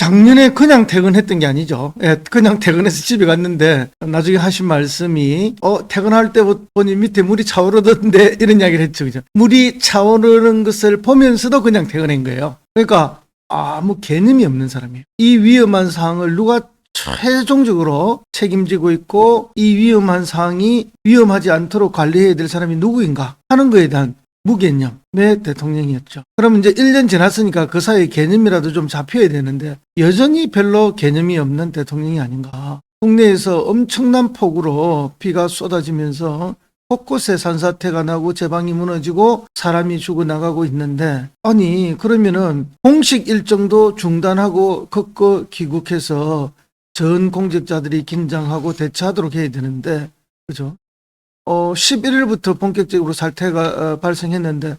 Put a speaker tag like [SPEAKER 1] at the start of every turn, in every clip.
[SPEAKER 1] 작년에 그냥 퇴근했던 게 아니죠. 예, 그냥 퇴근해서 집에 갔는데 나중에 하신 말씀이 어 퇴근할 때 보니 밑에 물이 차오르던데 이런 이야기를 했죠. 그죠? 물이 차오르는 것을 보면서도 그냥 퇴근한 거예요. 그러니까 아무 개념이 없는 사람이에요. 이 위험한 상황을 누가 최종적으로 책임지고 있고 이 위험한 상황이 위험하지 않도록 관리해야 될 사람이 누구인가 하는 거에 대한 무개념의 대통령이었죠. 그럼 이제 1년 지났으니까 그 사이에 개념이라도 좀 잡혀야 되는데 여전히 별로 개념이 없는 대통령이 아닌가. 국내에서 엄청난 폭우로 비가 쏟아지면서 곳곳에 산사태가 나고 제방이 무너지고 사람이 죽어나가고 있는데 아니 그러면은 공식 일정도 중단하고 걷고 귀국해서 전 공직자들이 긴장하고 대처하도록 해야 되는데 그죠? 어 11일부터 본격적으로 사태가 어, 발생했는데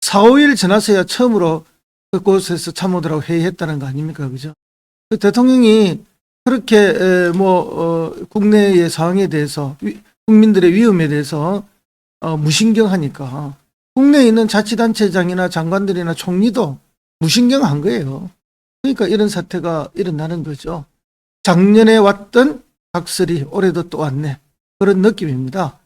[SPEAKER 1] 4, 5일 지나서야 처음으로 그곳에서 참모들하고 회의했다는 거 아닙니까? 그죠? 그 대통령이 그렇게 에, 뭐 어, 국내의 상황에 대해서 위- 국민들의 위험에 대해서 어, 무신경하니까 국내에 있는 자치단체장이나 장관들이나 총리도 무신경한 거예요. 그러니까 이런 사태가 일어나는 거죠. 작년에 왔던 각설이 올해도 또 왔네. 그런 느낌입니다.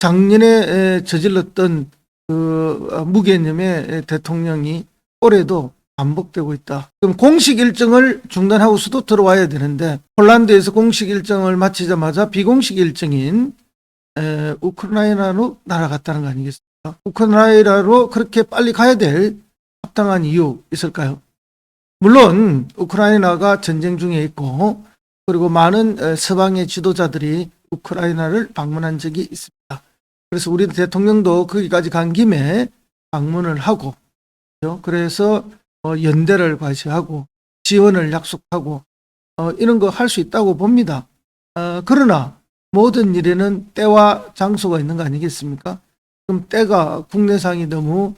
[SPEAKER 1] 작년에 에, 저질렀던 그 어, 무개념의 대통령이 올해도 반복되고 있다. 그럼 공식 일정을 중단하고서도 들어와야 되는데 폴란드에서 공식 일정을 마치자마자 비공식 일정인 에, 우크라이나로 날아갔다는 거 아니겠습니까? 우크라이나로 그렇게 빨리 가야 될 합당한 이유 있을까요? 물론 우크라이나가 전쟁 중에 있고 그리고 많은 에, 서방의 지도자들이 우크라이나를 방문한 적이 있습니다. 그래서 우리 대통령도 거기까지 간 김에 방문을 하고? 그래서 어, 연대를 과시하고 지원을 약속하고 어, 이런 거 할 수 있다고 봅니다. 어, 그러나 모든 일에는 때와 장소가 있는 거 아니겠습니까? 그럼 때가 국내상이 너무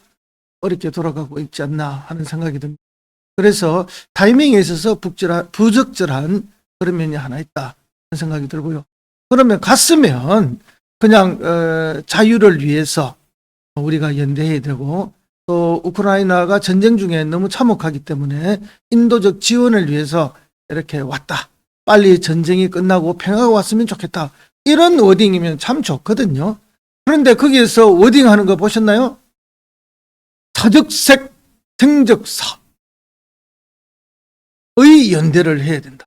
[SPEAKER 1] 어렵게 돌아가고 있지 않나 하는 생각이 듭니다. 그래서 타이밍에 있어서 북절한, 부적절한 그런 면이 하나 있다 하는 생각이 들고요. 그러면 갔으면 그냥 어, 자유를 위해서 우리가 연대해야 되고 또 우크라이나가 전쟁 중에 너무 참혹하기 때문에 인도적 지원을 위해서 이렇게 왔다. 빨리 전쟁이 끝나고 평화가 왔으면 좋겠다. 이런 워딩이면 참 좋거든요. 그런데 거기에서 워딩하는 거 보셨나요? 사적색 생적사의 연대를 해야 된다.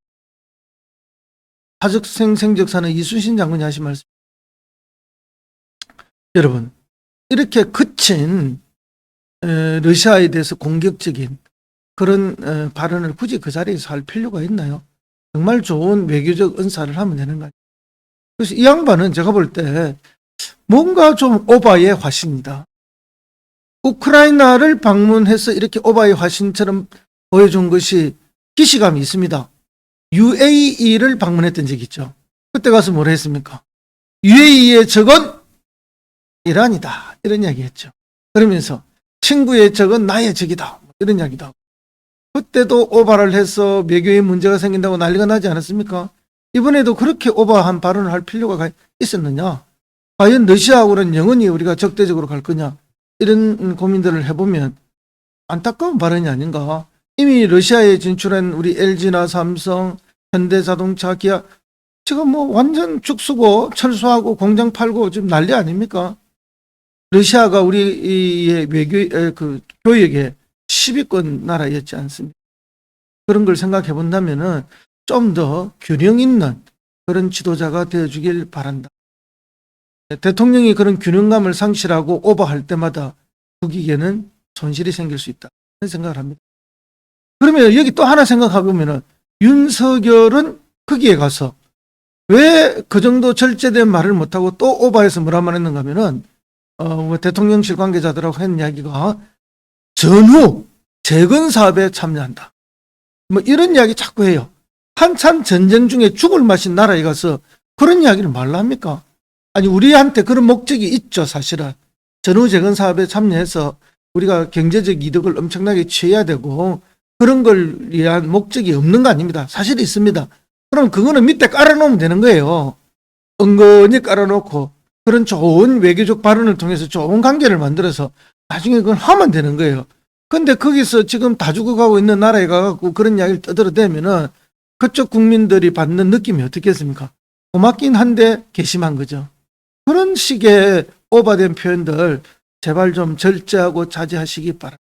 [SPEAKER 1] 사적생 생적사는 이순신 장군이 하신 말씀. 여러분, 이렇게 그친 에, 러시아에 대해서 공격적인 그런 에, 발언을 굳이 그 자리에서 할 필요가 있나요? 정말 좋은 외교적 은사를 하면 되는 거 아니에요? 그래서 이 양반은 제가 볼 때 뭔가 좀 오바의 화신이다. 우크라이나를 방문해서 이렇게 오바의 화신처럼 보여준 것이 기시감이 있습니다. UAE를 방문했던 적이 있죠. 그때 가서 뭘 했습니까? UAE의 적은 이란이다. 이런 이야기 했죠. 그러면서 친구의 적은 나의 적이다. 이런 이야기도 하고. 그때도 오바를 해서 외교에 문제가 생긴다고 난리가 나지 않았습니까? 이번에도 그렇게 오바한 발언을 할 필요가 있었느냐? 과연 러시아하고는 영원히 우리가 적대적으로 갈 거냐? 이런 고민들을 해보면 안타까운 발언이 아닌가? 이미 러시아에 진출한 우리 LG나 삼성, 현대자동차, 기아 지금 뭐 완전 죽쓰고 철수하고 공장 팔고 지금 난리 아닙니까? 러시아가 우리의 외교 에, 그 교역의 10위권 나라였지 않습니까? 그런 걸 생각해 본다면은 좀 더 균형 있는 그런 지도자가 되어 주길 바란다. 대통령이 그런 균형감을 상실하고 오버할 때마다 국익에는 손실이 생길 수 있다. 그런 생각을 합니다. 그러면 여기 또 하나 생각해 보면은 윤석열은 거기에 가서 왜 그 정도 절제된 말을 못하고 또 오버해서 뭐라 말했는가 하면은 어, 뭐 대통령실 관계자들하고 한 이야기가 전후 재건 사업에 참여한다. 뭐 이런 이야기 자꾸 해요. 한참 전쟁 중에 죽을 맛인 나라에 가서 그런 이야기를 말라 합니까? 아니 우리한테 그런 목적이 있죠 사실은. 전후 재건 사업에 참여해서 우리가 경제적 이득을 엄청나게 취해야 되고 그런 걸 위한 목적이 없는 거 아닙니다. 사실 있습니다. 그럼 그거는 밑에 깔아놓으면 되는 거예요. 은근히 깔아놓고 그런 좋은 외교적 발언을 통해서 좋은 관계를 만들어서 나중에 그걸 하면 되는 거예요. 근데 거기서 지금 다 죽어가고 있는 나라에 가갖고 그런 이야기를 떠들어대면은 그쪽 국민들이 받는 느낌이 어떻겠습니까? 고맙긴 한데 괘씸한 거죠. 그런 식의 오바된 표현들 제발 좀 절제하고 자제하시기 바랍니다.